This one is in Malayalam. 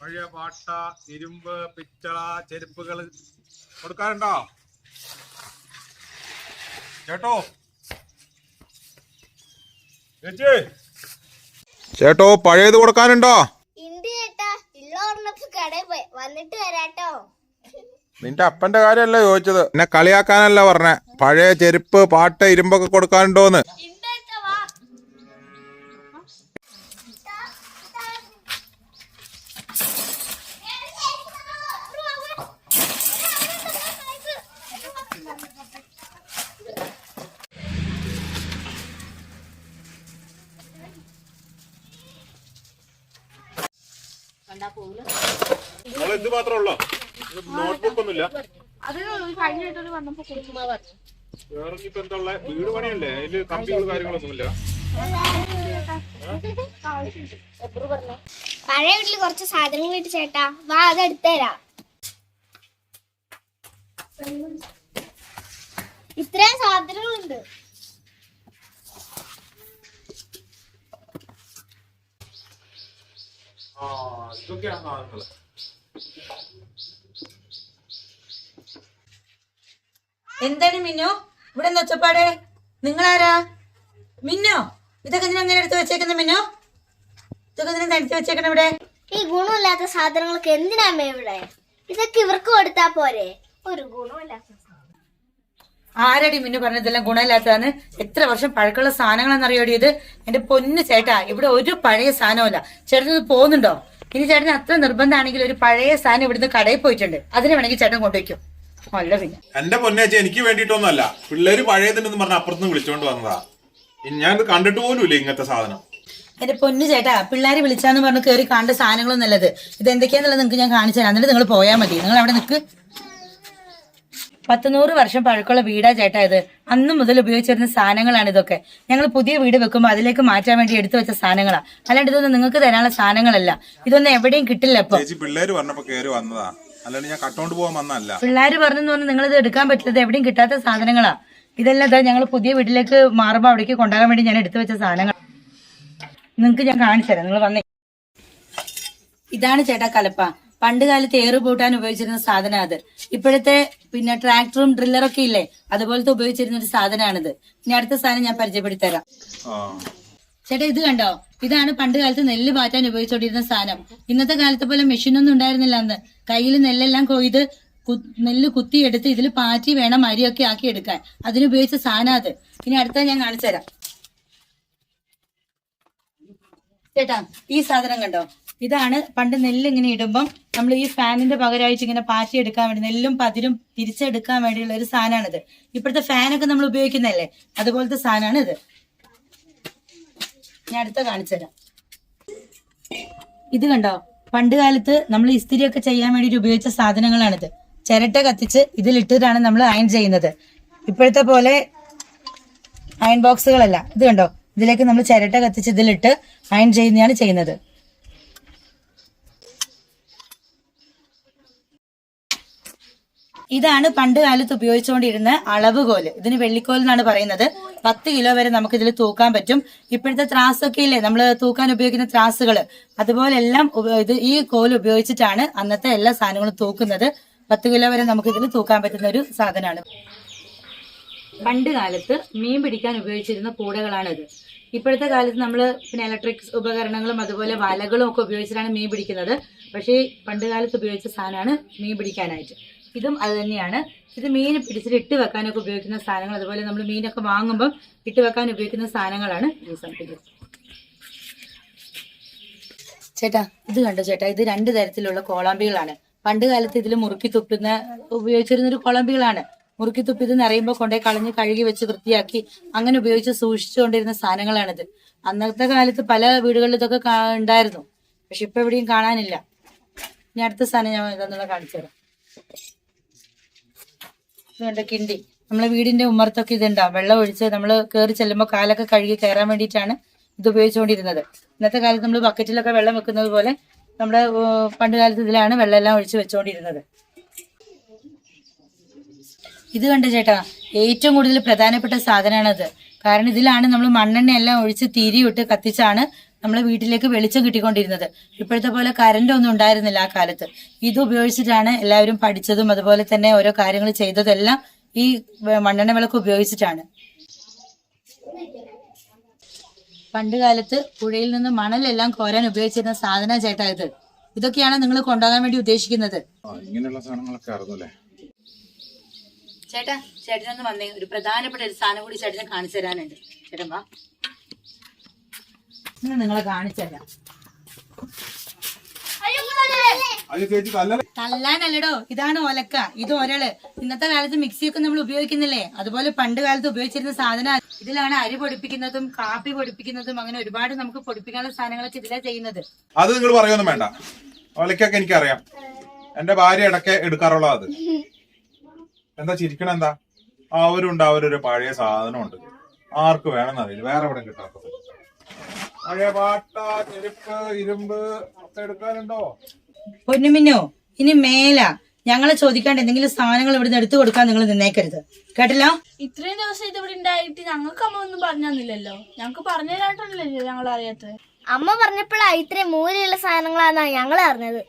പഴയ പാട്ട ഇരുമ്പ് പിച്ചള ചെരുപ്പുകൾ കൊടുക്കാറുണ്ടോ? ചേട്ടോ? ചേച്ചി? ചേട്ടോ പഴയത് കൊടുക്കാനുണ്ടോ? ഇന്ത്യ ഇല്ല ഓർമ്മക്ക് കടയിൽ പോയി. വന്നിട്ട് വരാട്ടോ. നിന്റെ അപ്പന്റെ കാര്യമല്ല ചോദിച്ചത്? എന്നെ കളിയാക്കാനല്ല പറഞ്ഞ. പഴയ ചെരുപ്പ് പാട്ട് ഇരുമ്പൊക്കെ കൊടുക്കാനുണ്ടോന്ന്? ഇത് മാത്രമേ ഉള്ളോ? നോട്ട്ബുക്ക് ഒന്നുമില്ല. വേറെ ഇപ്പൊ എന്താ ഉള്ളെ? വീട് പണിയല്ലേ? അതിൽ കമ്പികൾ കാര്യങ്ങളൊന്നുമില്ല. പഴയ വീട്ടിൽ കുറച്ച് സാധനങ്ങൾ ഇട്ട് ചേട്ടാ. വാ അത് എടുത്തരാ ഇത്രയും സാധനങ്ങളുണ്ട്. ഇതൊക്കെയാണ് സാധനങ്ങൾ എന്താണ് മിന്നു? ഇവിടെ എന്താ ഒച്ചപ്പാട്? നിങ്ങളാരാ? മിന്നോ ഇതൊക്കെ എന്തിനാ അങ്ങനെ എടുത്ത് വെച്ചേക്കുന്ന മിന്നു? ഇതൊക്കെ എന്തിനാ എടുത്ത് വെച്ചേക്കണം ഇവിടെ? ഈ ഗുണമില്ലാത്ത സാധനങ്ങൾക്ക് എന്തിനാ ഇവിടെ? ഇതൊക്കെ ഇവർക്ക് കൊടുത്താ പോരെ? ഒരു ഗുണമില്ലാത്ത. ആരടി മിന്നു പറഞ്ഞതെല്ലാം ഗുണമില്ലാത്തതാണ്? എത്ര വർഷം പഴക്കമുള്ള സാധനങ്ങളാണെന്ന് അറിയോടി ഇത്? എന്റെ പൊന്ന് ചേട്ടാ ഇവിടെ ഒരു പഴയ സാധനമല്ല ചേട്ടൻ ഇത് പോകുന്നുണ്ടോ? ഇനി ചേട്ടന് അത്ര നിർബന്ധമാണെങ്കിൽ ഒരു പഴയ സാധനം ഇവിടുന്ന് കടയിൽ പോയിട്ടുണ്ട്. അതിന് വേണമെങ്കിൽ ചേട്ടൻ കൊണ്ടുവയ്ക്കും അല്ല പിന്നെ. എന്റെ പൊന്നേച്ച എനിക്ക് വേണ്ടിയിട്ടൊന്നുമല്ല. പിള്ളേര് പഴയതിനെന്ന് പറഞ്ഞ അപ്പുറത്തുനിന്ന് വിളിച്ചോണ്ട് വന്നതാ. ഞാൻ ഇത് കണ്ടിട്ട് പോലും ഇങ്ങനത്തെ സാധനം. എന്റെ പൊന്നു ചേട്ടാ പിള്ളേര് വിളിച്ചാന്ന് പറഞ്ഞ് കേറി കണ്ട സാധനങ്ങളൊന്നും നല്ലത് ഇത്. എന്തൊക്കെയാന്നുള്ളത് നിങ്ങൾക്ക് ഞാൻ കാണിച്ചു തരാം എന്നിട്ട് നിങ്ങൾ പോയാൽ മതി. നിങ്ങൾ അവിടെ നിൽക്ക്. പത്ത് നൂറ് വർഷം പഴക്കമുള്ള വീടാ ചേട്ടാ ഇത്. അന്ന് മുതൽ ഉപയോഗിച്ചിരുന്ന സാധനങ്ങളാണ് ഇതൊക്കെ. ഞങ്ങൾ പുതിയ വീട് വെക്കുമ്പോൾ അതിലേക്ക് മാറ്റാൻ വേണ്ടി എടുത്തു വെച്ച സാധനങ്ങളാണ് അല്ലാണ്ട് ഇതൊന്നും നിങ്ങൾക്ക് തരാനുള്ള സാധനങ്ങളല്ല. ഇതൊന്നും എവിടെയും കിട്ടില്ല ഇപ്പൊ. പിള്ളേര് പറഞ്ഞപ്പോ കയറി വന്നതാ. അല്ലാണ്ട് ഞാൻ കട്ടോണ്ട് പോകാൻ വന്നല്ല പിള്ളേര് പറഞ്ഞു പറഞ്ഞാൽ നിങ്ങൾ ഇത് എടുക്കാൻ പറ്റില്ല എവിടെയും കിട്ടാത്ത സാധനങ്ങളാ. ഇതെല്ലാം ഇതാ ഞങ്ങൾ പുതിയ വീട്ടിലേക്ക് മാറുമ്പോൾ അവിടേക്ക് കൊണ്ടുപോകാൻ വേണ്ടി ഞാൻ എടുത്തു വെച്ച സാധനങ്ങൾ. നിങ്ങൾക്ക് ഞാൻ കാണിച്ചു തരാം. നിങ്ങൾ വന്നേ. ഇതാണ് ചേട്ടാ കലപ്പ. പണ്ട് കാലത്ത് ഏറ് പൂട്ടാൻ ഉപയോഗിച്ചിരുന്ന സാധനം അത്. ഇപ്പോഴത്തെ പിന്നെ ട്രാക്ടറും ഡ്രില്ലറൊക്കെ ഇല്ലേ അതുപോലത്തെ ഉപയോഗിച്ചിരുന്ന ഒരു സാധനമാണിത് ഇനി അടുത്ത സാധനം ഞാൻ പരിചയപ്പെടുത്തരാം ചേട്ടാ ഇത് കണ്ടോ? ഇതാണ് പണ്ട് കാലത്ത് നെല്ല് മാറ്റാൻ ഉപയോഗിച്ചുകൊണ്ടിരുന്ന സാധനം. ഇന്നത്തെ കാലത്തെ പോലെ മെഷീനൊന്നും ഉണ്ടായിരുന്നില്ല അന്ന്. കയ്യിൽ നെല്ലെല്ലാം കൊയ്ത് നെല്ല് കുത്തിയെടുത്ത് ഇതിൽ പാറ്റി വേണം അരിയൊക്കെ ആക്കി എടുക്കാൻ. അതിനുപയോഗിച്ച സാധനം അത്. ഇനി അടുത്ത ഞാൻ കാണിച്ചു തരാം ചേട്ടാ ഈ സാധനം കണ്ടോ? ഇതാണ് പണ്ട് നെല്ല് ഇങ്ങനെ ഇടുമ്പം നമ്മൾ ഈ ഫാനിന്റെ പകരമായിട്ട് ഇങ്ങനെ പാറ്റി എടുക്കാൻ വേണ്ടി നെല്ലും പതിരും തിരിച്ചെടുക്കാൻ വേണ്ടിയുള്ള ഒരു സാധനമാണിത് ഇപ്പോഴത്തെ ഫാനൊക്കെ നമ്മൾ ഉപയോഗിക്കുന്നതല്ലേ? അതുപോലത്തെ സാധനമാണ് ഇത്. ഞാൻ അടുത്ത കാണിച്ചു തരാം. ഇത് കണ്ടോ? പണ്ട് കാലത്ത് നമ്മൾ ഇസ്തിരിയൊക്കെ ചെയ്യാൻ വേണ്ടിയിട്ട് ഉപയോഗിച്ച സാധനങ്ങളാണിത്. ചിരട്ട കത്തിച്ച് ഇതിലിട്ടിട്ടാണ് നമ്മൾ അയൺ ചെയ്യുന്നത്. ഇപ്പോഴത്തെ പോലെ അയൺ ബോക്സുകളല്ല ഇത് കണ്ടോ? ഇതിലേക്ക് നമ്മൾ ചിരട്ട കത്തിച്ച് ഇതിലിട്ട് അയൺ ചെയ്യുന്നതാണ് ചെയ്യുന്നത്. ഇതാണ് പണ്ട് കാലത്ത് ഉപയോഗിച്ചുകൊണ്ടിരുന്ന അളവുകോൽ. ഇതിന് വെള്ളിക്കോൽ എന്നാണ് പറയുന്നത്. പത്ത് കിലോ വരെ നമുക്ക് ഇതിൽ തൂക്കാൻ പറ്റും. ഇപ്പോഴത്തെ ത്രാസൊക്കെ ഇല്ലേ? നമ്മൾ തൂക്കാൻ ഉപയോഗിക്കുന്ന ത്രാസുകൾ അതുപോലെല്ലാം ഇത് ഈ കോൽ ഉപയോഗിച്ചിട്ടാണ് അന്നത്തെ എല്ലാ സാധനങ്ങളും തൂക്കുന്നത്. പത്ത് കിലോ വരെ നമുക്ക് ഇതിൽ തൂക്കാൻ പറ്റുന്ന ഒരു സാധനമാണ് പണ്ട് കാലത്ത് മീൻ പിടിക്കാൻ ഉപയോഗിച്ചിരുന്ന കൂടകളാണിത് ഇപ്പോഴത്തെ കാലത്ത് നമ്മൾ പിന്നെ ഇലക്ട്രിക് ഉപകരണങ്ങളും അതുപോലെ വലകളും ഒക്കെ ഉപയോഗിച്ചിട്ടാണ് മീൻ പിടിക്കുന്നത്. പക്ഷേ പണ്ട് കാലത്ത് ഉപയോഗിച്ച സാധനമാണ് മീൻ പിടിക്കാനായിട്ട്. ഇതും അത് തന്നെയാണ്. ഇത് മീൻ പിടിച്ചിട്ട് ഇട്ട് വെക്കാനൊക്കെ ഉപയോഗിക്കുന്ന സാധനങ്ങൾ. അതുപോലെ നമ്മൾ മീനൊക്കെ വാങ്ങുമ്പം ഇട്ട് വെക്കാൻ ഉപയോഗിക്കുന്ന സാധനങ്ങളാണ് ഈ സംഭവം ചേട്ടാ ഇത് കണ്ടോ ചേട്ടാ? ഇത് രണ്ട് തരത്തിലുള്ള കോളാമ്പികളാണ്. പണ്ട് കാലത്ത് ഇതിൽ മുറുക്കി തുപ്പുന്ന ഉപയോഗിച്ചിരുന്ന ഒരു കോളാമ്പികളാണ്. മുറുക്കി തുപ്പി ഇത് നിറയുമ്പോൾ കൊണ്ടേ കളഞ്ഞ് കഴുകി വെച്ച് വൃത്തിയാക്കി അങ്ങനെ ഉപയോഗിച്ച് സൂക്ഷിച്ചുകൊണ്ടിരുന്ന സാധനങ്ങളാണിത്. അന്നത്തെ കാലത്ത് പല വീടുകളിൽ ഇതൊക്കെ ഉണ്ടായിരുന്നു. പക്ഷെ ഇപ്പൊ എവിടെയും കാണാനില്ല. ഇനി അടുത്ത സാധനം ഞാൻ ഇതെന്നുള്ള കാണിച്ചു തരാം. ഇതുണ്ട് കിണ്ടി. നമ്മളെ വീടിന്റെ ഉമ്മർത്തൊക്കെ ഇതുണ്ടാവും വെള്ളം ഒഴിച്ച് നമ്മൾ കയറി ചെല്ലുമ്പോൾ കാലൊക്കെ കഴുകി കയറാൻ വേണ്ടിയിട്ടാണ് ഇത് ഉപയോഗിച്ചുകൊണ്ടിരുന്നത് ഇന്നത്തെ കാലത്ത് നമ്മൾ ബക്കറ്റിലൊക്കെ വെള്ളം വെക്കുന്നത് പോലെ നമ്മുടെ പണ്ട് കാലത്ത് ഇതിലാണ് വെള്ളം എല്ലാം ഒഴിച്ച് വെച്ചുകൊണ്ടിരുന്നത് ഇത് കണ്ട ചേട്ടാ ഏറ്റവും കൂടുതൽ പ്രധാനപ്പെട്ട സാധനമാണത് കാരണം ഇതിലാണ് നമ്മൾ മണ്ണെണ്ണയെല്ലാം ഒഴിച്ച് തിരിയിട്ട് കത്തിച്ചാണ് നമ്മളെ വീട്ടിലേക്ക് വെളിച്ചം കിട്ടിക്കൊണ്ടിരുന്നത്. ഇപ്പോഴത്തെ പോലെ കറണ്ട് ഒന്നും ഉണ്ടായിരുന്നില്ല ആ കാലത്ത്. ഇത് ഉപയോഗിച്ചിട്ടാണ് എല്ലാവരും പഠിച്ചതും അതുപോലെ തന്നെ ഓരോ കാര്യങ്ങൾ ചെയ്തതെല്ലാം ഈ മണ്ണെണ്ണ വിളക്ക് ഉപയോഗിച്ചിട്ടാണ്. പണ്ട് കാലത്ത് പുഴയിൽ നിന്ന് മണലെല്ലാം കോരാൻ ഉപയോഗിച്ചിരുന്ന സാധന ചേട്ടാ ഇത്. ഇതൊക്കെയാണ് നിങ്ങൾ കൊണ്ടുപോകാൻ വേണ്ടി ഉദ്ദേശിക്കുന്നത്. ഇങ്ങനെയുള്ള സാധനങ്ങളൊക്കെ അറിഞ്ഞല്ലേ ചേട്ടാ ചേട്ടനൊന്ന് വന്നേ. ഒരു പ്രധാനപ്പെട്ട ഒരു സാധനം കൂടി ചേട്ടനെ കാണിച്ചു തരാനുണ്ട്. ചേട്ടൻ വാ. ഇന്ന് നിങ്ങളെ കാണിച്ചല്ലോ തല്ലാനല്ലടോ ഇതാണ് ഒലക്ക ഇത് ഒരൾ. ഇന്നത്തെ കാലത്ത് മിക്സിയൊക്കെ നമ്മൾ ഉപയോഗിക്കുന്നില്ലേ? അതുപോലെ പണ്ട് കാലത്ത് ഉപയോഗിച്ചിരുന്ന സാധന ഇതിലാണ് അരി പൊടിപ്പിക്കുന്നതും കാപ്പി പൊടിപ്പിക്കുന്നതും അങ്ങനെ ഒരുപാട് നമുക്ക് പൊടിപ്പിക്കാനുള്ള സാധനങ്ങളൊക്കെ ഇതിലാ ചെയ്യുന്നത്. അത് നിങ്ങൾ പറയൊന്നും വേണ്ട. ഒലക്കൊക്കെ എനിക്കറിയാം. എന്റെ ഭാര്യ ഇടയ്ക്ക് എടുക്കാറുള്ള അത്. എന്താ ചിരിക്കണെന്താ അവരുണ്ട് അവരൊരു പഴയ സാധനമുണ്ട്. ആർക്ക് വേണമെന്നറിയില്ല വേറെ എവിടെ കിട്ടാത്തത്. ചെരുപ്പ് ഇരുമ്പ് എടുക്കാനുണ്ടോ? പൊന്നുമിന്നോ ഇനി മേല. ഞങ്ങളെ ചോദിക്കാണ്ട് എന്തെങ്കിലും സാധനങ്ങൾ ഇവിടുന്ന് എടുത്തു കൊടുക്കാൻ നിങ്ങൾ നിന്നേക്കരുത്. കേട്ടല്ലോ? ഇത്രയും ദിവസം ഇത് ഇവിടെ ഉണ്ടായിട്ട് ഞങ്ങൾക്ക് അമ്മ ഒന്നും പറഞ്ഞു തന്നില്ലല്ലോ. ഞങ്ങൾക്ക് പറഞ്ഞു തരാട്ടല്ലോ ഞങ്ങൾ അറിയാത്തത്. അമ്മ പറഞ്ഞപ്പോഴാ ഇത്രയും മൂലയുള്ള സാധനങ്ങളാന്നാ ഞങ്ങൾ അറിഞ്ഞത്.